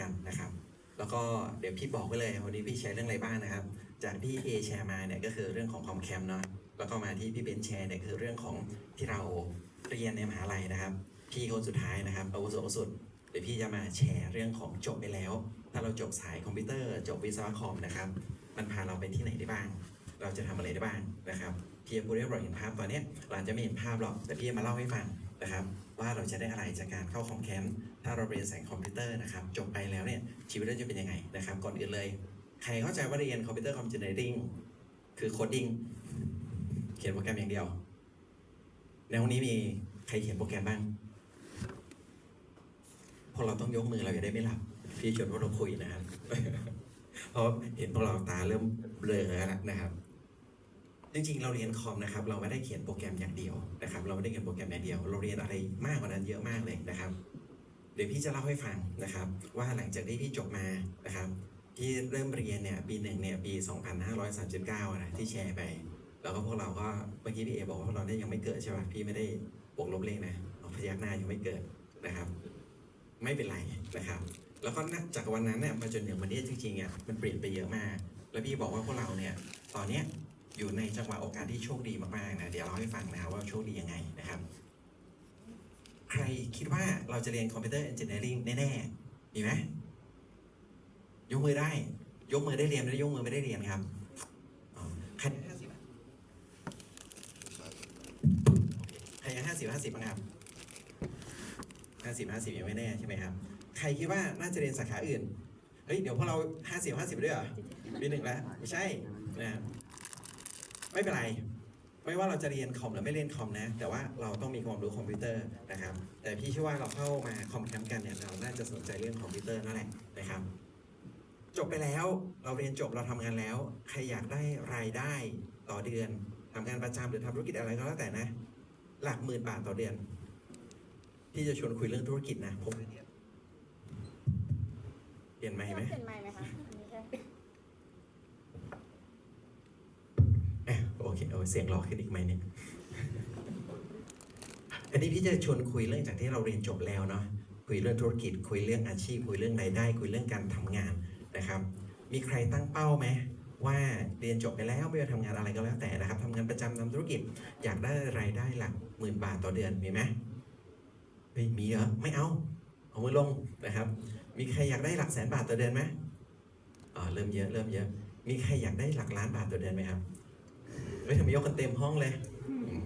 กันนะครับ แล้วก็เดี๋ยวพี่บอกไว้เลยวันนี้พี่แชร์เรื่องอะไรบ้างนะครับ จากที่เอแชร์มาเนี่ยก็คือเรื่องของคอมแคมเนาะแล้วก็มาที่พี่เบนแชร์เนี่ยคือเรื่องของที่เราเรียนในมหาลัยนะครับ พี่คนสุดท้ายนะครับอาวุโสสุดเดี๋ยวพี่จะมาแชร์เรื่องของจบไปแล้ว ถ้าเราจบสายคอมพิวเตอร์ จบวิศวะคอมนะครับ มันพาเราไปที่ไหนได้บ้าง เราจะทำอะไรได้บ้างนะครับ พี่จะพูดให้เราเห็นภาพตอนเนี้ยเราจจะไม่เห็นภาพหรอกแต่พี่จะมาเล่าให้ฟัง นะครับ ว่าเราจะได้อะไรจากการเข้าคอมแคมป์ถ้าเราเรียนสายคอมพิวเตอร์นะครับจบไปแล้วเนี่ยชีวิตเราจะเป็นยังไงนะครับ ก่อนอื่นเลย ใครเข้าใจว่าเรียนคอมพิวเตอร์คอมเจเนอริงคือโคดดิ้งเขียนโปรแกรมอย่างเดียวในห้องนี้มีใครเขียนโปรแกรมบ้างพวกเราต้องยกมือเราจะได้ไม่หลับพี่ชวนพวกเราคุยนะครับเพราะเห็นพวกเราตาเริ่มเบลอแล้วนะครับ จริงๆ เราเรียนคอมนะครับ เราไม่ได้เขียนโปรแกรมอย่างเดียวนะครับ เราไม่ได้เขียนโปรแกรมอย่างเดียว เราเรียนอะไรมากกว่านั้นเยอะมากเลยนะครับ เดี๋ยวพี่จะเล่าให้ฟังนะครับ ว่าหลังจากที่พี่จบมานะครับพี่เริ่มเรียนเนี่ยปีหนึ่งเนี่ยปี 2539 นะที่แชร์ไป แล้วก็พวกเราก็เมื่อกี้พี่เอบอกว่าพวกเราเนี่ยยังไม่เกิดใช่ป่ะพี่ไม่ได้บวกลบเลขนะพยักหน้ายังไม่เกิดนะครับ ไม่เป็นไรนะครับ แล้วก็นับจากวันนั้นเนี่ยมาจนถึงวันนี้จริงๆอะมันเปลี่ยนไปเยอะมาก แล้วพี่บอกว่าพวกเราเนี่ยตอนเนี้ย อยู่ในจังหวะโอกาสที่โชคดีมากๆนะเดี๋ยวเราให้ฟังนะครับว่าโชคดียังไงนะครับ ใครคิดว่าเราจะเรียนคอมพิวเตอร์เอนจิเนียริงแน่ๆมีไหมยกมือได้ ยกมือได้เรียนหรือยกมือไม่ได้เรียนครับใครห้าสิบใครยังห้าสิบห้าสิบครับห้าสิบห้าสิบยังไม่แน่ใช่ไหมครับ ใครคิดว่าน่าจะเรียนสาขาอื่นเฮ้ยเดี๋ยวพวกเราห้าสิบห้าสิบด้วยเหรอปีหนึ่งแล้วไม่ใช่นะครับ ไม่เป็นไร ไม่ว่าเราจะเรียนคอมหรือไม่เรียนคอมนะ แต่ว่าเราต้องมีความรู้คอมพิวเตอร์นะครับ แต่พี่เชื่อว่าเราเข้ามาคอมแคมป์กันเนี่ยเราน่าจะสนใจเรื่องคอมพิวเตอร์นั่นแหละนะครับจบไปแล้วเราเรียนจบเราทำงานแล้ว ใครอยากได้รายได้ต่อเดือนทำงานประจำหรือทำธุรกิจอะไรก็แล้วแต่นะ หลักหมื่นบาทต่อเดือน พี่จะชวนคุยเรื่องธุรกิจนะผมเปลี่ยนไหมไหมเปลี่ยนไหมไหมคะ อันนี้ใช่อะโอเคเอาเสียงหลอกขึ้นอีกไหมเนี่ยอันนี้พี่จะชวนคุยเรื่องจากที่เราเรียนจบแล้วเนาะคุยเรื่องธุรกิจ คุยเรื่องอาชีพ คุยเรื่องรายได้ คุยเรื่องการทำงานนะครับ มีใครตั้งเป้าไหมว่าเรียนจบไปแล้วไม่ว่าทำงานอะไรก็แล้วแต่นะครับทำงานประจำทำธุรกิจ อยากได้รายได้หลักหมื่นบาทต่อเดือนมีไหมเฮ้ยมีเหรอไม่เอาเอามือลงนะครับ มีใครอยากได้หลักแสนบาทต่อเดือนไหมอ๋อเริ่มเยอะเริ่มเยอะ มีใครอยากได้หลักล้านบาทต่อเดือนไหมครับ เฮ้ยทำไมยกกันเต็มห้องเลยอืม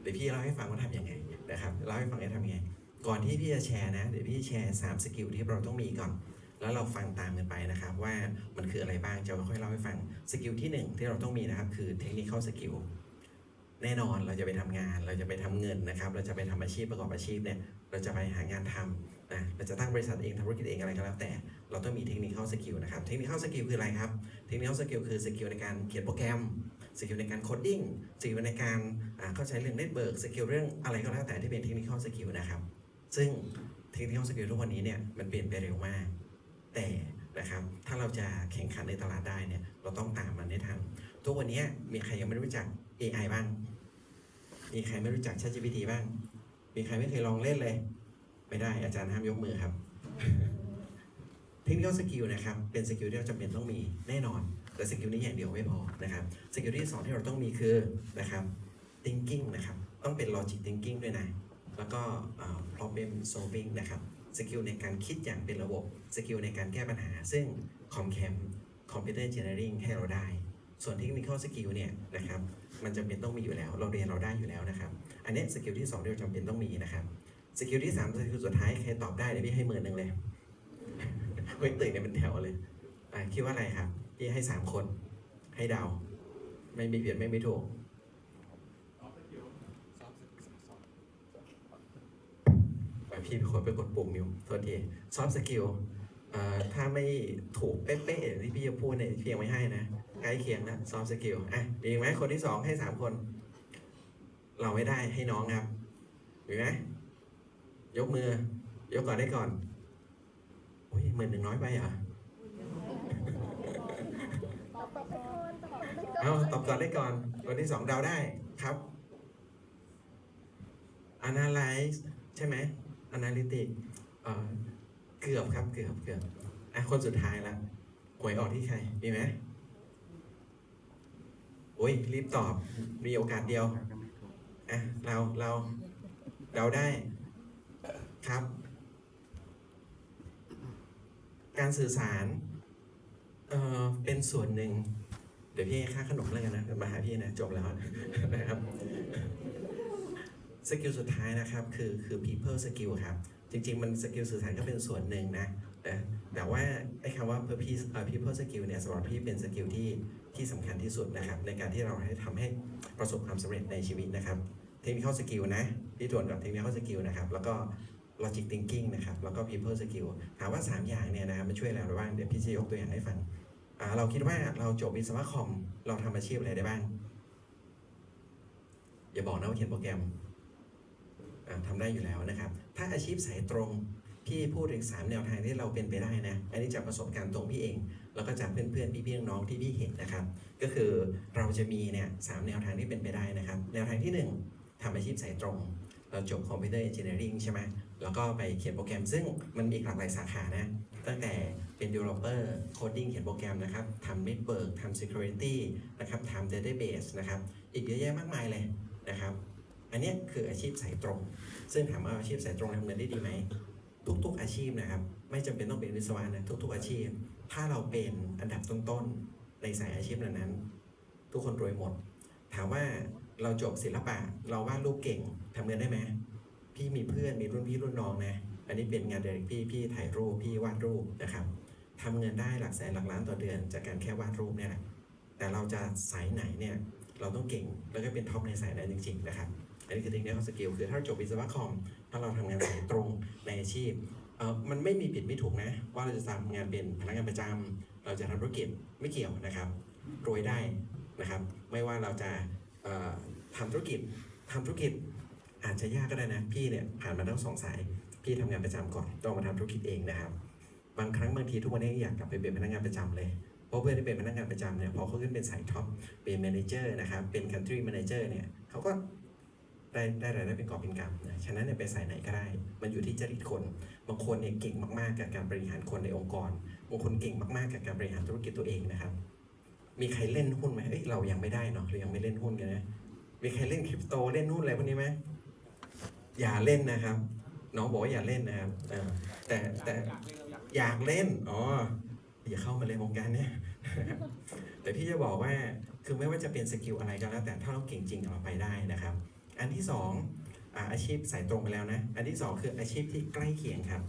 เดี๋ยวพี่เล่าให้ฟังว่าทำยังไงนะครับเล่าให้ฟังว่าทำยังไง ก่อนที่พี่จะแชร์นะเดี๋ยวพี่แชร์สามสกิลที่เราต้องมีก่อน แล้วเราฟังตามกันไปนะครับว่ามันคืออะไรบ้างจะค่อยๆเล่าให้ฟังสกิลที่หนึ่งที่เราต้องมีนะครับคือเทคนิค a l สกิลแน่นอนเราจะไปทำงานเราจะไปทำเงินนะครับ เราจะไปทำอาชีพประกอบอาชีพเนี่ยเราจะไปหางานทำนะเราจะตั้งบริษัทเองทำธุรกิจเองอะไรก็แล้วแต่ เราต้องมีเทคนิค a l สกิลนะครับเทคนิค a l สกิลคืออะไรครับเทคนิค a l สกิลคือสกิลในการเขียนโปรแกรม สกิลในการโคดดิ้งสกิลในการเข้าใจเรื่องเน็ตเบิร์กสกิลเรื่องอะไรก็แล้วแต่ที่เป็นเทคนิค a l สกิลนะครับ ซึ่งเทคนิค a l สกิลทุกวันนี้เนี่ยมันเปลี่ยนไปเร็วมาก แต่นะครับถ้าเราจะแข่งขันในตลาดได้เนี่ยเราต้องตามมันให้ทันทุกวันนี้มีใครยังไม่รู้จัก AI บ้าง มีใครไม่รู้จัก ChatGPT บ้าง มีใครไม่เคยลองเล่นเลย ไม่ได้อาจารย์ห้ามยกมือครับเทคนิค a l สกิลนะครับ เป็นสกิลที่เราจำเป็นต้องมีแน่นอน แต่สกิลนี้อย่างเดียวไม่พอนะครับสกิลที่สองที่เราต้องมีคือนะครับ thinking นะครับ ต้องเป็น logic thinking ด้วยนะ แล้วก็ problem solving นะครับสกิลในการคิดอย่างเป็นระบบสกิลในการแก้ปัญหา ซึ่งคอมแคมคอมพิวเตอร์เอนจิเนียริงให้เราได้ ส่วนเทคนิคสกิลเนี่ยนะครับมันจำเป็นต้องมีอยู่แล้ว เราเรียนเราได้อยู่แล้วนะครับ อันนี้สกิลที่สองที่เราจำเป็นต้องมีนะครับสกิลที่สามสกิลสุดท้ายใครตอบได้เดี๋ยวพี่ให้หมื่นหนึ่งเลยเฮ้ยตื่นเนี่ยเป็นแถวเลยอ่คิดว่าอะไรครับ พี่ให้สามคน ให้เดาไม่มีเปลี่ยนไม่มีถูกพี่เป็นคนไปกดปุ่มมิวโทษทีซอฟต์สกิลถ้าไม่ถูกเป๊ะๆที่พี่จะพูดเนี่ยพี่ยังไม่ให้นะใกล้เคียงนะซอฟต์สกิลอะมีไหมคนที่สองให้สามคน เราไม่ได้ให้น้องครับมีไหมยกมือ ยกก่อนได้ก่อนโอ้ยหมื่นหนึ่งน้อยไปเหรอ ตอบไปก่อนตอบไปก่อน เอาตอบก่อนได้ก่อนคนที่สองเดาได้ครับ analyze ใช่ไหม analytic เอ่อเกือบครับ เกือบเกือบอะคนสุดท้ายละหวยออกที่ใคร มีไหมโอ้ย รีบตอบ มีโอกาสเดียว อะ เราเราเราได้ครับ การสื่อสาร เอ่อ เป็นส่วนหนึ่ง เดี๋ยวพี่ให้ค่าขนมแล้วกันนะมาหาพี่นะจบแล้วนะครับสกิลสุดท้ายนะครับคือคือ people skill ครับ จริง ๆ มันสกิลสื่อสารก็เป็นส่วนหนึ่งนะแต่แต่ว่าไอ้คำว่า purpose people skill เนี่ยสำหรับพี่เป็นสกิลที่ที่สำคัญที่สุดนะครับ ในการที่เราให้ทำให้ประสบความสำเร็จในชีวิตนะครับ technical skill นะที่ตรวจกับ technical skill นะครับ แล้วก็ logic thinking นะครับ แล้วก็ people skill ถามว่า 3 อย่างเนี่ยนะครับมันช่วยอะไรเราบ้างเดี๋ยวพี่จะยกตัวอย่างให้ฟัง อ่าเราคิดว่าเราจบวิศวะคอมเราทำอาชีพอะไรได้บ้าง อย่าบอกนะว่าเขียนโปรแกรมอ่าทำได้อยู่แล้วนะครับ ถ้าอาชีพสายตรงพี่พูดถึง 3 แนวทางที่เราเป็นไปได้นะ อันนี้จากประสบการณ์ตรงพี่เอง แล้วก็จากเพื่อนๆ พี่ๆ น้องที่พี่เห็นนะครับ ก็คือเราจะมีเนี่ยสามแนวทางที่เป็นไปได้นะครับ แนวทางที่ 1ทำอาชีพสายตรง เราจบคอมพิวเตอร์เอนจิเนียริงใช่ไหม แล้วก็ไปเขียนโปรแกรมซึ่งมันมีหลากหลายสาขานะ ตั้งแต่เป็น developer coding เขียนโปรแกรมนะครับทำ network ทำ security นะครับทำ database นะครับ อีกเยอะแยะมากมายเลยนะครับ อันนี้คืออาชีพสายตรง ซึ่งถามว่าอาชีพสายตรงทำเงินได้ดีไหม ทุกๆอาชีพนะครับ ไม่จำเป็นต้องเป็นวิศวะนะทุก ๆ อาชีพ ถ้าเราเป็นอันดับต้นๆในสายอาชีพนั้นๆทุกคนรวยหมด ถามว่าเราจบศิลปะ เราวาดรูปเก่งทำเงินได้ไหม พี่มีเพื่อนมีรุ่นพี่รุ่นน้องนะ อันนี้เป็นงานเดริกพี่พี่ถ่ายรูปพี่วาดรูปนะครับทำเงินได้หลักแสนหลักล้านต่อเดือน จากการแค่วาดรูปเนี่ยแหละแต่เราจะสายไหนเนี่ยเราต้องเก่งแล้วก็เป็นท็อปในสายนั้นจริงๆนะครับอันนี้คือเทคนิคสกิลคือถ้าเราจบวิศวะคอมถ้าเราทำงานสายตรงในอาชีพเออมันไม่มีผิดไม่ถูกนะ ว่าเราจะทำงานเป็นพนักงานประจำเราจะทำธุรกิจไม่เกี่ยวนะครับรวยได้นะครับ ไม่ว่าเราจะเอ่อทำธุรกิจทำธุรกิจ อาจจะยากก็ได้นะ พี่เนี่ยผ่านมาทั้งสองสาย พี่ทำงานประจำก่อนต้องมาทำธุรกิจเองนะครับ บางครั้งบางทีทุกวันนี้อยากกลับไปเป็นพนักงานประจำเลยเพราะเพื่อนที่เป็นพนักงานประจำเนี่ยพอเขาขึ้นเป็นสายท็อปเป็นแมเนเจอร์นะครับเป็น country manager เนี่ยเขาก็ได้ได้รายได้เป็นกอบเป็นกำนะฉะนั้นเนี่ยไปสายไหนก็ได้ มันอยู่ที่จริตคน บางคนเนี่ยเก่งมากๆกับการบริหารคนในองค์กรบางคนเก่งมากๆกับการบริหารธุรกิจตัวเองนะครับ มีใครเล่นหุ้นไหมเอ้ยเรายังไม่ได้เนาะเรายังไม่เล่นหุ้นกันนะมีใครเล่นคริปโตเล่นหุ้นอะไรพวกนี้ไหม อย่าเล่นนะครับ น้องบอกว่าอย่าเล่นนะครับแต่แต่อยากเล่นอ๋ออย่าเข้ามาเลยวงการเนี่ยแต่พี่จะบอกว่าคือไม่ว่าจะเป็นสกิลอะไรก็แล้วแต่ถ้าเราเก่งจริงเราไปได้นะครับ อันที่สองอาชีพสายตรงไปแล้วนะ อันที่สองคืออาชีพที่ใกล้เคียงครับ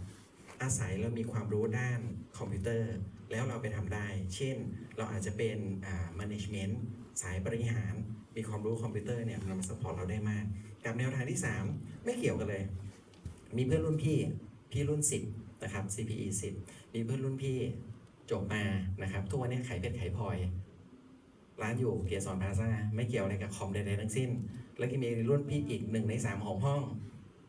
อาศัยเรามีความรู้ด้านคอมพิวเตอร์ แล้วเราไปทำได้ เช่น เราอาจจะเป็นอ่า management สายบริหาร มีความรู้คอมพิวเตอร์เนี่ยมันมาสปอร์ตเราได้มาก กับแนวทางที่ 3 ไม่เกี่ยวกันเลย มีเพื่อนรุ่นพี่พี่รุ่น 10นะครับ CPE 10มีเพื่อนรุ่นพี่จบมานะครับทุกวันนี้ขายเป็ดขายพลอย ร้านอยู่เกียร์ซอนพาซ่าไม่เกี่ยวอะไรกับคอมใดๆทั้งสิ้น แล้วก็มีรุ่นพี่อีกหนึ่งในสามของห้อง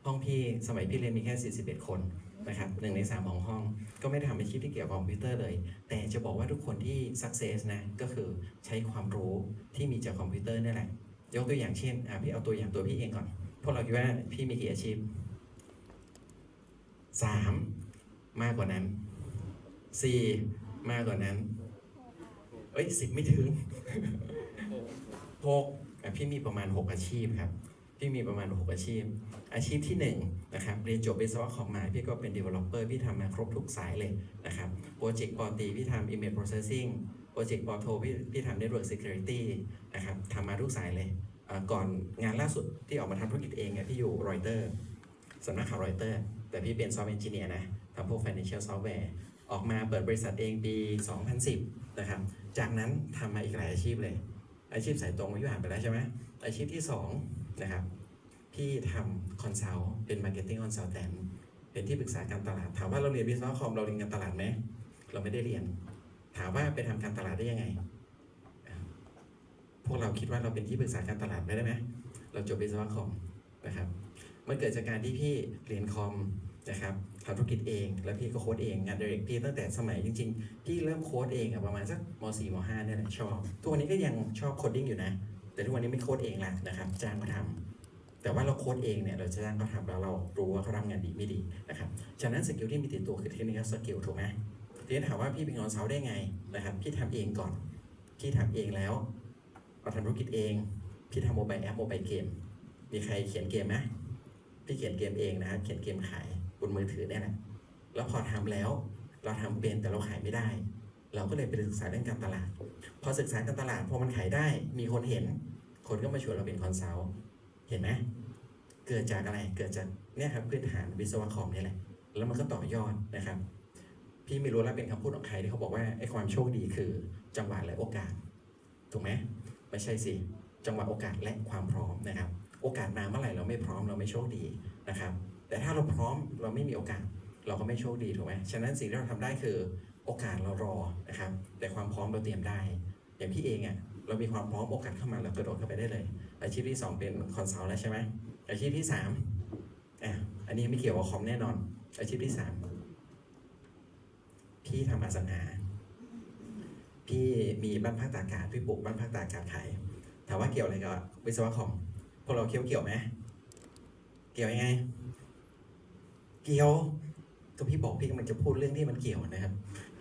ห้องพี่สมัยพี่เรียนมีแค่ 41 คน นะครับหนึ่งในสามของห้อง ก็ไม่ได้ทำอาชีพที่เกี่ยวกับคอมพิวเตอร์เลย แต่จะบอกว่าทุกคนที่ success นะก็คือใช้ความรู้ที่มีจากคอมพิวเตอร์นี่แหละยกตัวอย่างเช่นอะพี่เอาตัวอย่างตัวพี่เองก่อนพวกเราคิดว่าพี่มีกี่อาชีพสามมากกว่านั้นสี่มากกว่านั้นเอ้ยสิบไม่ถึงหกอะพี่มีประมาณ6อาชีพครับ พี่มีประมาณ 6 อาชีพ อาชีพที่1นะครับเรียนจบวิศวะคอมมาพี่ก็เป็น developer พี่ทำมาครบทุกสายเลยนะครับโปรเจกต์ปอตีพี่ทำ image processing โปรเจกต์ปอโทพี่พี่ทำ network security นะครับทำมาทุกสายเลยก่อนงานล่าสุดที่ออกมาทำธุรกิจเองเนี่ยพี่อยู่รอยเตอร์สำนักข่าวรอยเตอร์แต่พี่เป็น software engineer นะทำพวก financial software ออกมาเปิดบริษัทเองปี 2010 นะครับ จากนั้นทำมาอีกหลายอาชีพเลย อาชีพสายตรงพี่ผ่านไปแล้วใช่ไหมอาชีพที่ 2 นะครับพี่ทำคอนซัลท์เป็น Marketing Consultant เป็นที่ปรึกษาการตลาด ถามว่าเราเรียนวิศวะคอมเราเรียนการตลาดไหมเราไม่ได้เรียน ถามว่าไปทำการตลาดได้ยังไง พวกเราคิดว่าเราเป็นที่ปรึกษาการตลาดไม่ได้ไหมเราจบวิศวะคอมนะครับมันเกิดจากการที่พี่เรียนคอมนะครับทำธุรกิจเอง แล้วพี่ก็โค้ดเองงานเดเรกพี่ตั้งแต่สมัยจริงๆ พี่เริ่มโค้ดเองอะประมาณสักม .4 ม .5 เนี่ยแหละชอบ ทุกวันนี้ก็ยังชอบโคดดิ้งอยู่นะ แต่ทุกวันนี้ไม่โค้ดเองละนะครับ จ้างมาทำแต่ว่าเราโค้ดเองเนี่ยเราจะจ้างเขาทำแล้วเรารู้ว่าเขาทำงานดีไม่ดีนะครับฉะนั้นสกิลที่มีติดตัวคือเทคนิคสกิลถูกไหมทีนี้ถามว่าพี่เป็นคอนซัลท์ได้ไงนะครับพี่ทำเองก่อนพี่ทำเองแล้วเราทำธุรกิจเอง พี่ทำโมบายแอปโมบายเกม มีใครเขียนเกมไหมพี่เขียนเกมเองนะครับเขียนเกมขายบนมือถือเนี่ยแหละแล้วพอทำแล้วเราทำเป็นแต่เราขายไม่ได้ เราก็เลยไปศึกษาเรื่องการตลาด พอศึกษาการตลาดพอมันขายได้ มีคนเห็น คนก็มาชวนเราเป็นคอนซัลท์เห็นไหมเกิดจากอะไรเกิดจากเนี่ยครับพื้นฐานวิศวะคอมนี่แหละแล้วมันก็ต่อยอดนะครับ พี่ไม่รู้แล้วเป็นคำพูดของใครที่เขาบอกว่าไอ้ความโชคดีคือจังหวะและโอกาส ถูกไหมไม่ใช่สิจังหวะโอกาสและความพร้อมนะครับ โอกาสมาเมื่อไหร่เราไม่พร้อมเราไม่โชคดีนะครับ แต่ถ้าเราพร้อมเราไม่มีโอกาส เราก็ไม่โชคดีถูกไหมฉะนั้นสิ่งที่เราทำได้คือ โอกาสเรารอนะครับ แต่ความพร้อมเราเตรียมได้ อย่างพี่เองอะเรามีความพร้อมโอกาสเข้ามาเรากระโดดเข้าไปได้เลย อาชีพที่สองเป็นคอนซัลท์แล้วใช่ไหมอาชีพที่สามอะอันนี้ไม่เกี่ยวกับคอมแน่นอน อาชีพที่สามพี่ทำอสังหาพี่มีบ้านพักตากอากาศพี่ปลูกบ้านพักตากอากาศขายถามว่าเกี่ยวอะไรกับวิศวะคอมพวกเราเกี่ยวเกี่ยวไหมเกี่ยวยังไง เกี่ยวก็พี่บอกพี่กำลังจะพูดเรื่องที่มันเกี่ยวนะครับ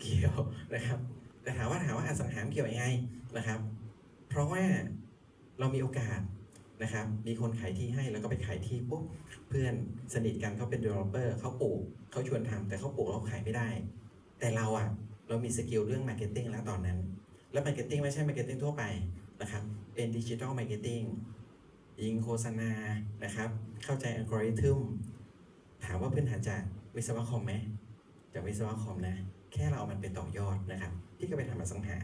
เกี่ยวนะครับ แต่ถามว่าถามว่าอสังหาเกี่ยวยังไงนะครับ เพราะว่าเรามีโอกาสนะครับ มีคนขายที่ให้แล้วก็ไปขายที่ปุ๊บเพื่อนสนิทกันเขาเป็น developer เขาปลูกเขาชวนทำแต่เขาปลูกแล้วเขาขายไม่ได้ แต่เราอะเรามีสกิลเรื่อง marketing แล้วตอนนั้น แล้ว marketing ไม่ใช่ marketing ทั่วไปนะครับเป็นดิจิทัล marketing ยิงโฆษณานะครับ เข้าใจอัลกอริทึมถามว่าพื้นฐานจากวิศวะคอมไหมจากวิศวะคอมนะ แค่เราเอามันไปต่อยอดนะครับพี่ก็ไปทำมาสังหา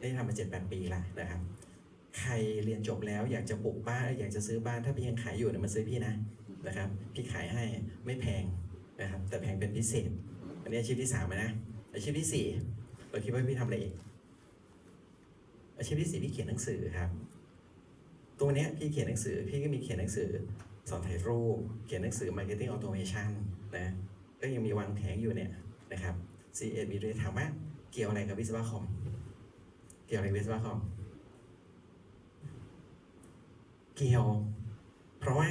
ได้ทำมาเจ็ดแปดปีละนะครับ ใครเรียนจบแล้วอยากจะปลูกบ้านอยากจะซื้อบ้านถ้าพี่ยังขายอยู่เนี่ยมาซื้อพี่นะนะครับ พี่ขายให้ไม่แพงนะครับ แต่แพงเป็นพิเศษ อันนี้อาชีพที่สามนะอาชีพที่สี่เราคิดว่าพี่ทำอะไรอีกอาชีพที่สี่พี่เขียนหนังสือครับ ตัวเนี้ยพี่เขียนหนังสือ พี่ก็มีเขียนหนังสือสอนถ่ายรูป เขียนหนังสือ Marketing Automation นะ ก็ยังมีวางแผงอยู่เนี่ยนะครับ C A B ด้วยถามว่าเกี่ยวอะไรกับวิศวะคอม เกี่ยวอะไรกับวิศวะคอม เกี่ยว เพราะว่า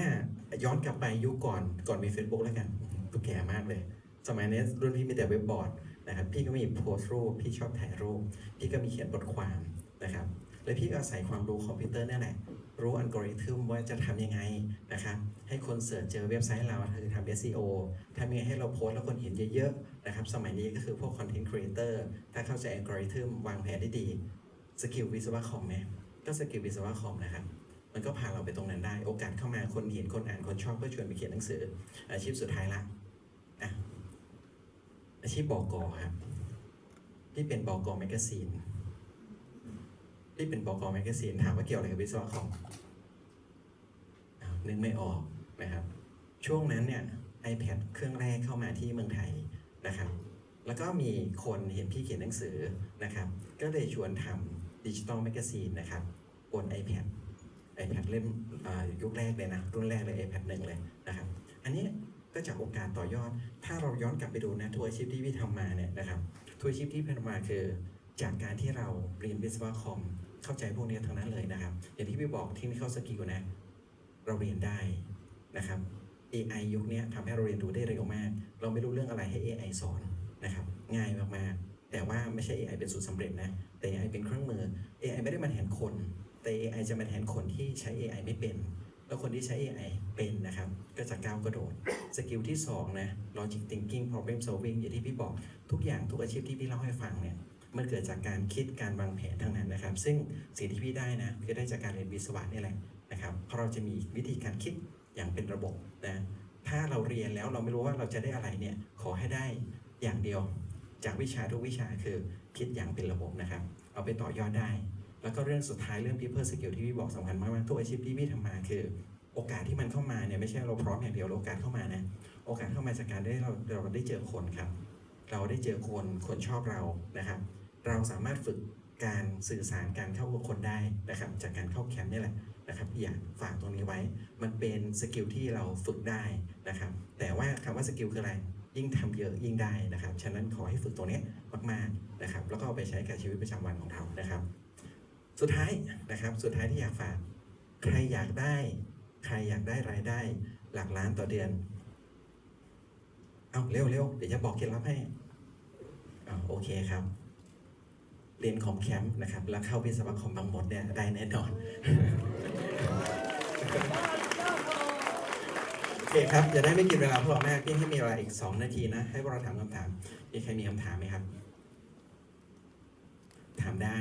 ย้อนกลับไปยุคก่อนก่อนมี Facebook แล้วกันตุ๊กแก่มากเลย สมัยนี้รุ่นพี่มีแต่เว็บบอร์ดนะครับ พี่ก็มีโพสต์รูป พี่ชอบถ่ายรูป พี่ก็มีเขียนบทความนะครับ และพี่ก็อาศัยความรู้คอมพิวเตอร์นี่แหละ รู้อัลกอริทึมว่าจะทำยังไงนะครับให้คนเสิร์ชเจอเว็บไซต์เราคือทำ SEO ทำยังไงให้เราโพสต์แล้วคนเห็นเยอะๆนะครับสมัยนี้ก็คือพวกคอนเทนต์ครีเอเตอร์ถ้าเข้าใจอัลกอริทึมวางแผนได้ดีสกิลวิศวะคอมไหมก็สกิลวิศวะคอมนะครับมันก็พาเราไปตรงนั้นได้ โอกาสเข้ามาคนเห็นคนอ่านคนชอบก็ชวนไปเขียนหนังสือ อาชีพสุดท้ายละอาชีพบอกอครับพี่เป็นบอกอแมกกาซีน พี่เป็นบอกอแมกกาซีนถามว่าเกี่ยวอะไรกับวิศวะคอมนึกไม่ออกนะครับ ช่วงนั้นเนี่ย iPad เครื่องแรกเข้ามาที่เมืองไทยนะครับ แล้วก็มีคนเห็นพี่เขียนหนังสือนะครับ ก็เลยชวนทำดิจิตอลแมกกาซีนนะครับบน iPad iPad เล่มยุคแรกเลยนะ รุ่นแรกเลย iPad หนึ่งเลยนะครับ อันนี้ก็จากโอกาสต่อยอด ถ้าเราย้อนกลับไปดูนะทัวร์ชีพที่พี่ทำมาเนี่ยนะครับทัวร์ชีพที่พี่ทำมาคือ จากการที่เราเรียนวิศวะคอมเข้าใจพวกนี้ทั้งนั้นเลยนะครับ อย่างที่พี่บอกที่นี่เข้าสกิลนะ เราเรียนได้นะครับ AI ยุคนี้ทำให้เราเรียนรู้ได้เร็วมาก เราไม่รู้เรื่องอะไรให้ AI สอนนะครับง่ายมากๆ แต่ว่าไม่ใช่ AI เป็นสูตรสำเร็จนะ แต่ AI เป็นเครื่องมือ AI ไม่ได้มาแทนคน แต่ AI จะมาแทนคนที่ใช้ AI ไม่เป็น แล้วคนที่ใช้ AI เป็นนะครับ ก็จะก้าวกระโดด สกิลที่สองนะ logic thinking problem solving อย่างที่พี่บอกทุกอย่างทุกอาชีพที่พี่เล่าให้ฟังเนี่ย มันเกิดจากการคิดการวางแผนทั้งนั้นนะครับ ซึ่งสิ่งที่พี่ได้นะคือได้จากการเรียนวิศวะนี่แหละนะครับเพราะเราจะมีวิธีการคิดอย่างเป็นระบบนะถ้าเราเรียนแล้วเราไม่รู้ว่าเราจะได้อะไรเนี่ยขอให้ได้อย่างเดียว จากวิชาทุกวิชาคือคิดอย่างเป็นระบบนะครับ เอาไปต่อยอดได้ แล้วก็เรื่องสุดท้ายเรื่อง people skill ที่พี่บอกสำคัญมากๆทุกอาชีพที่พี่ทำมาคือโอกาสที่มันเข้ามาเนี่ยไม่ใช่เราพร้อมอย่างเดียวโอกาสเข้ามานะโอกาสเข้ามาจากการได้เราเราได้เจอคนครับ เราได้เจอคนคนชอบเรานะครับ เราสามารถฝึกการสื่อสารการเข้ากับคนได้นะครับ จากการเข้าแคมป์นี่แหละนะครับอยากฝากตรงนี้ไว้ มันเป็นสกิลที่เราฝึกได้นะครับ แต่ว่าคำว่าสกิลคืออะไร ยิ่งทำเยอะยิ่งได้นะครับ ฉะนั้นขอให้ฝึกตรงนี้มากๆนะครับ แล้วก็เอาไปใช้กับชีวิตประจำวันของเรานะครับ สุดท้ายนะครับ สุดท้ายที่อยากฝาก ใครอยากได้ ใครอยากได้รายได้ หลักล้านต่อเดือน เอาเร็วเร็วๆเดี๋ยวจะบอกเคล็ดลับให้อโอเคครับ เรียนคอมแคมป์นะครับ แล้วเข้าวิศวะคอมบางหมดเนี่ยได้แน่นอนโอเคครับ จะได้ไม่กินเวลาพวกเราแม่พี่ให้มีเวลาอีก 2 นาทีนะ ให้พวกเราถามคำถามมีใครมีคำถามไหมครับ ถามได้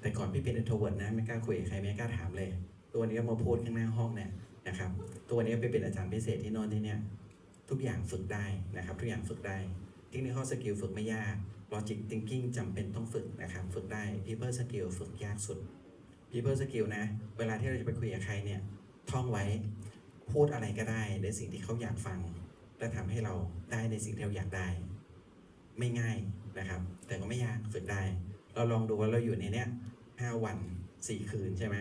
แต่ก่อนพี่เป็น introvert นะ ไม่กล้าคุยกับใครไม่กล้าถามเลย ตัวนี้ก็มาพูดข้างหน้าห้องเนี่ยนะครับ ตัวนี้ไปเป็นอาจารย์พิเศษที่นอนที่เนี่ยทุกอย่างฝึกได้นะครับ ทุกอย่างฝึกได้ technical skill ฝึกไม่ยาก logic thinking จำเป็นต้องฝึกนะครับ ฝึกได้ people skill ฝึกยากสุด people skill นะ เวลาที่เราจะไปคุยกับใครเนี่ย ท่องไว้ พูดอะไรก็ได้ในสิ่งที่เขาอยากฟัง และทำให้เราได้ในสิ่งที่เราอยากได้ ไม่ง่ายนะครับ แต่ก็ไม่ยากฝึกได้ เราลองดูว่าเราอยู่ในเนี้ยห้าวันสี่คืนใช่ไหม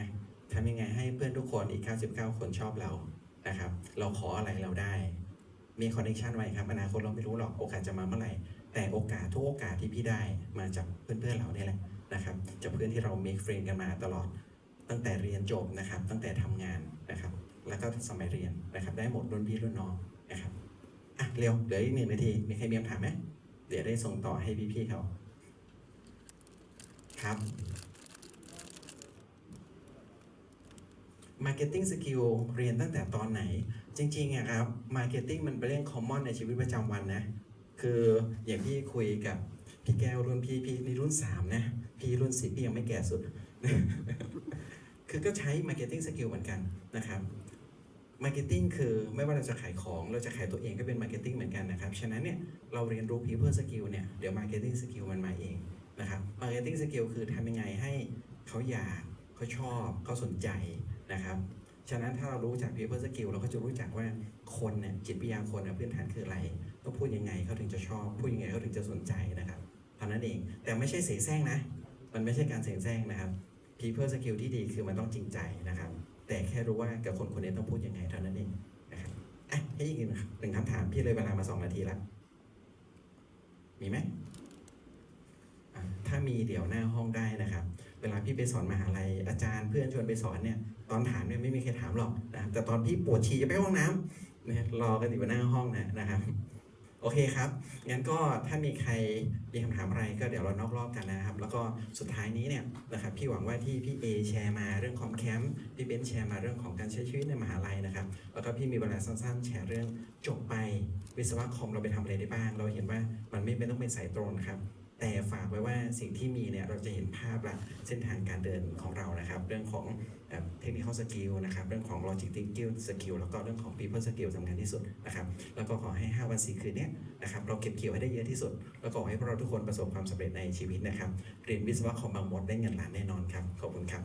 ทำยังไงให้เพื่อนทุกคนอีก 99 คนชอบเรานะครับ เราขออะไรเราได้ มีคอนเนคชันไว้ครับ อนาคตเราไม่รู้หรอกโอกาสจะมาเมื่อไหร่ แต่โอกาสทุกโอกาสที่พี่ได้มาจากเพื่อนๆเราเนี่ยแหละนะครับจากเพื่อนที่เรา make friend กันมาตลอด ตั้งแต่เรียนจบนะครับ ตั้งแต่ทำงานนะครับ แล้วก็สมัยเรียนนะครับ ได้หมดรุ่นพี่รุ่นน้องนะครับอะเร็วเหลืออีกหนึ่งนาทีมีใครมีคำถามไหมเดี๋ยวได้ส่งต่อให้พี่ๆเขาครับ Marketing Skill เรียนตั้งแต่ตอนไหน จริงๆอะครับ Marketing มันเป็นเรื่อง common ในชีวิตประจำวันนะ คืออย่างพี่คุยกับพี่แก้วรุ่นพี่พี่นี่รุ่นสามนะ พี่รุ่นสิบพี่ยังไม่แก่สุด คือก็ใช้ Marketing Skill เหมือนกันนะครับ Marketing คือไม่ว่าเราจะขายของเราจะขายตัวเองก็เป็น Marketing เหมือนกันนะครับ ฉะนั้นเนี่ยเราเรียนรู้ People Skill เนี่ยเดี๋ยว Marketing Skill มันมาเองนะครับ Marketing Skill คือทำยังไงให้เขาอยากเขาชอบเขาสนใจนะครับฉะนั้นถ้าเรารู้จัก people skill เราก็จะรู้จักว่าคนเนี่ยจิตวิทยาคนเนี่ยพื้นฐานคืออะไร ต้องพูดยังไงเขาถึงจะชอบพูดยังไงเขาถึงจะสนใจนะครับเท่านั้นเองแต่ไม่ใช่เสแสร้งนะ มันไม่ใช่การเสแสร้งนะครับ people skill ที่ดีคือมันต้องจริงใจนะครับ แต่แค่รู้ว่ากับคนคนนี้ต้องพูดยังไงเท่านั้นเองนะครับอะให้อีกหนึ่งคำถามพี่เลยเวลามาสองนาทีล้วมีไหมถ้ามีเดี๋ยวหน้าห้องได้นะครับ เวลาพี่ไปสอนมหาลัยอาจารย์เพื่อนชวนไปสอนเนี่ย ตอนถามเนี่ยไม่มีใครถามหรอกนะแต่ตอนพี่ปวดฉี่จะไปห้องน้ำเนี่ยรอกันอยู่หน้าห้องนะนะครับ โอเคครับ งั้นก็ถ้ามีใครมีคำถามอะไรก็เดี๋ยวเรานอกรอบกันนะครับ แล้วก็สุดท้ายนี้เนี่ยนะครับ พี่หวังว่าที่พี่เอแชร์มาเรื่องคอมแคมป์ พี่เบนซ์แชร์มาเรื่องของการใช้ชีวิตในมหาลัยนะครับ แล้วก็พี่มีเวลาสั้นๆ แชร์เรื่องจบไปวิศวะคอมเราไปทำอะไรได้บ้าง เราเห็นว่ามันไม่เป็นต้องเป็นสายตรงนะครับ แต่ฝากไว้ว่าสิ่งที่มีเนี่ยเราจะเห็นภาพละเส้นทางการเดินของเรานะครับ เรื่องของเทคนิค l skill นะครับเรื่องของ logic thinking skill แล้วก็เรื่องของ people skill สำคัญที่สุดนะครับแล้วก็ขอให้ 5 วัน 4 คืนเนี้ยนะครับเราเก็บเกี่ยวให้ได้เยอะที่สุด แล้วก็ขอให้พวกเราทุกคนประสบความสำเร็จในชีวิตนะครับเรียนวิศวะคอมบางมดได้เงินล้านแน่นอนครับขอบคุณครับ